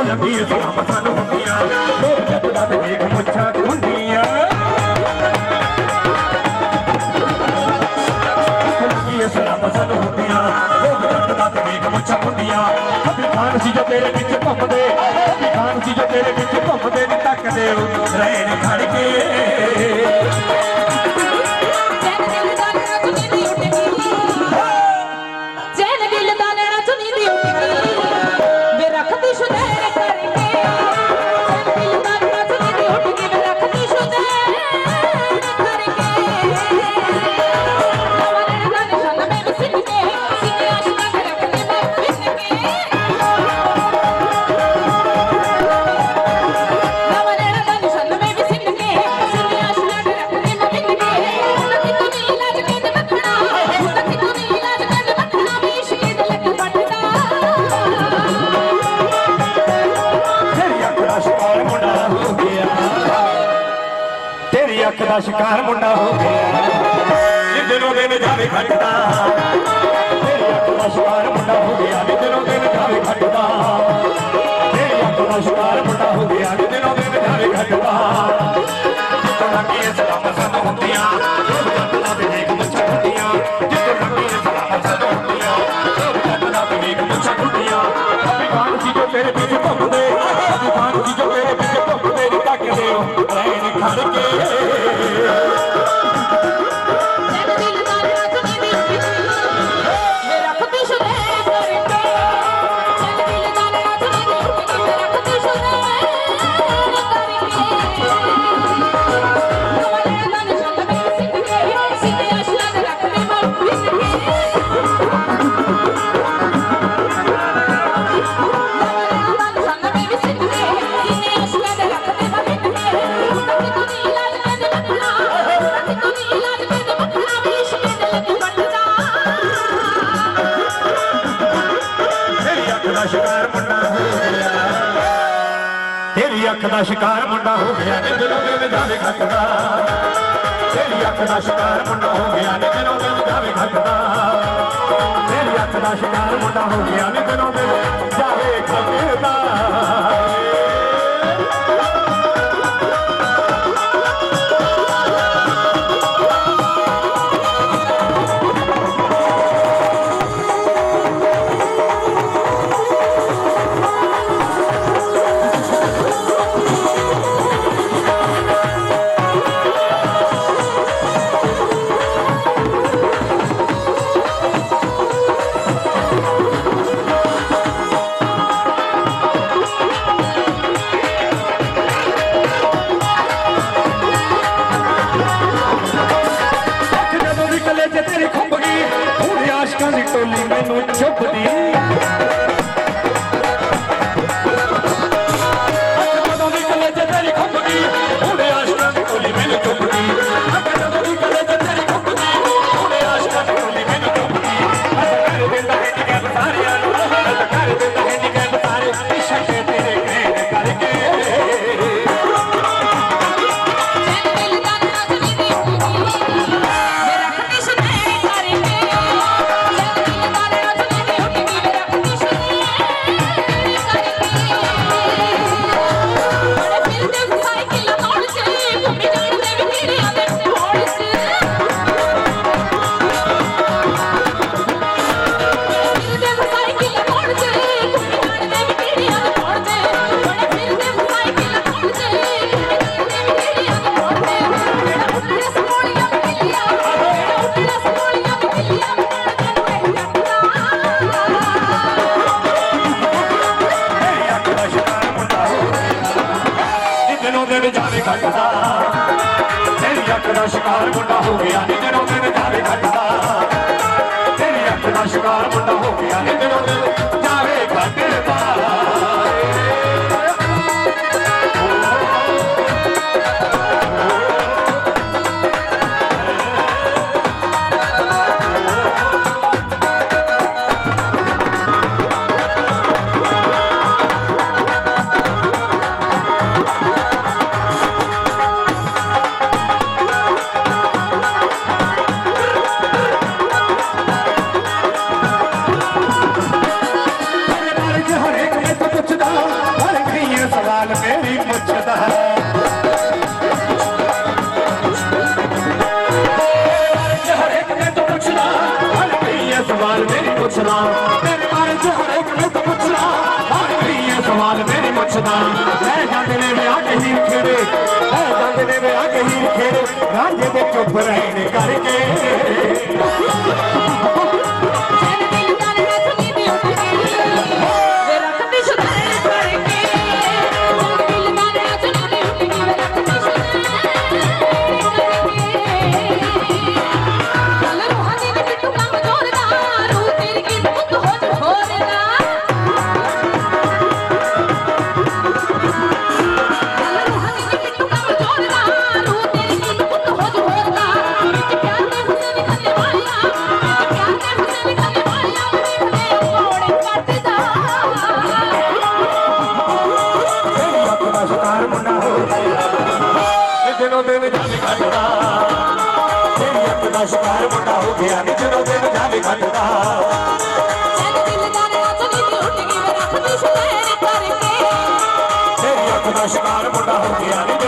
ਜਿੱਥੋਂ ਲੰਗੀ ਸਲਾਮ ਸਾਨੂੰ ਹੁੰਦੀਆਂ ਲੋਕ ਜੱਟਦਾ ਤੇ ਵੇਖ ਮੁੱਛਾਂ ਖੁੰਡੀਆਂ ਲੰਗੀ ਸਲਾਮ ਸਾਨੂੰ ਹੁੰਦੀਆਂ ਲੋਕ ਜੱਟਦਾ ਤੇ ਵੇਖ ਮੁੱਛਾਂ ਖੁੰਡੀਆਂ ਅੱਬੀ ਖਾਨ ਸੀ ਜੋ ਤੇਰੇ ਵਿੱਚ ਘੁੰਮਦੇ ਅੱਬੀ ਖਾਨ ਸੀ ਜੋ ਤੇਰੇ ਵਿੱਚ ਘੁੰਮਦੇ ਨੀ ਤੱਕਦੇ ਰਹੇ ਨੇ ਖੜ ਕੇ ਅੱਖ ਦਾ ਸ਼ਿਕਾਰ ਮੁੰਡਾ ਹੋ ਗਿਆ। ਜਿੱਦਨੋਂ ਦਿਨ ਜਾਵੇ ਖੱਟਦਾ ਤੇਰੀ ਅੱਖ ਦਾ ਸ਼ਿਕਾਰ ਮੁੰਡਾ ਹੋ ਗਿਆ। ਜਿੱਦਨੋਂ ਦਿਨ ਜਾਵੇ ਖੱਟਦਾ ਤੇਰੀ ਅੱਖ ਦਾ ਸ਼ਿਕਾਰ ਮੁੰਡਾ ਹੋ ਗਿਆ। ਜਿੱਦਨੋਂ ਦਿਨ ਜਾਵੇ ਖੱਟਦਾ ਜਿੱਦੋਂ ਲੱਗੀ ਸਲਾਮ ਸਾਨੂੰ ਹੁੰਦੀਆਂ ਲੋਕ ਜੱਟਦਾ ਤੇ ਵੇਖ ਮੁੱਛਾਂ ਖੁੱਡੀਆਂ ਜਿੱਦੋਂ ਲੱਗੀ ਸਲਾਮ ਸਾਨੂੰ ਹੁੰਦੀਆਂ ਤੇਰੀ ਅੱਖ ਦਾ ਸ਼ਿਕਾਰ ਮੁੰਡਾ ਹੋ ਗਿਆ ਨੀ ਦਿਨੋਂ ਦਿਨ ਜਾਵੇ ਖੱਟਦਾ। ਤੇਰੀ ਅੱਖ ਦਾ ਸ਼ਿਕਾਰ ਮੁੰਡਾ ਹੋ ਗਿਆ ਨੀ ਦਿਨੋਂ ਦਿਨ ਜਾਵੇ ਖੱਟਦਾ। ਤੇਰੀ ਅੱਖ ਦਾ ਸ਼ਿਕਾਰ ਮੁੰਡਾ ਹੋ ਗਿਆ ਨੀ ਦਿਨੋਂ ਮੈਨੂੰ ਚੁੱਪਦੀ ਤੇਰੀ ਅੱਖ ਦਾ ਸ਼ਿਕਾਰ ਮੁੰਡਾ ਹੋ ਗਿਆ ਨੀ ਜਦੋਂ ਦਿਨ ਜਾਵੇ ਘਟਦਾ ਤੇਰੀ ਅੱਖ ਦਾ ਸ਼ਿਕਾਰ ਮੁੰਡਾ ਹੋ ਗਿਆ ਨੀ ਜਦੋਂ ਦਿਨ ਪੁੱਛਦਾ ਤੇਰੇ ਬਾਰੇ ਚ ਹਰੇਕ ਨੂੰ ਤਾਂ ਪੁੱਛਦਾ ਹਰ ਵੀ ਇਹ ਸਵਾਲ ਤੇਰੇ ਪੁੱਛਦਾ ਲੈ ਜਾਂਦੇ ਨੇ ਵਿਆਹ ਕੇ ਹੀ ਖੇੜੇ ਲੈ ਜਾਂਦੇ ਨੇ ਵਿਆਹ ਕੇ ਹੀ ਖੇੜੇ ਰਾਂਝੇ ਦੇ ਚੁੱਪ ਰਹਿਣ ਕਰਕੇ ਕੱਟਦਾ ਤੇਰੀ ਅੱਖ ਦਾ ਸ਼ਿਕਾਰ ਮੁੰਡਾ ਹੋ ਗਿਆ ਨੀ ਜਦੋਂ ਦਿਨ ਜਾਵੇ ਕੱਟਦਾ ਤੇਰੀ ਅੱਖ ਦਾ ਸ਼ਿਕਾਰ ਮੁੰਡਾ ਹੋ ਗਿਆ ਨੀ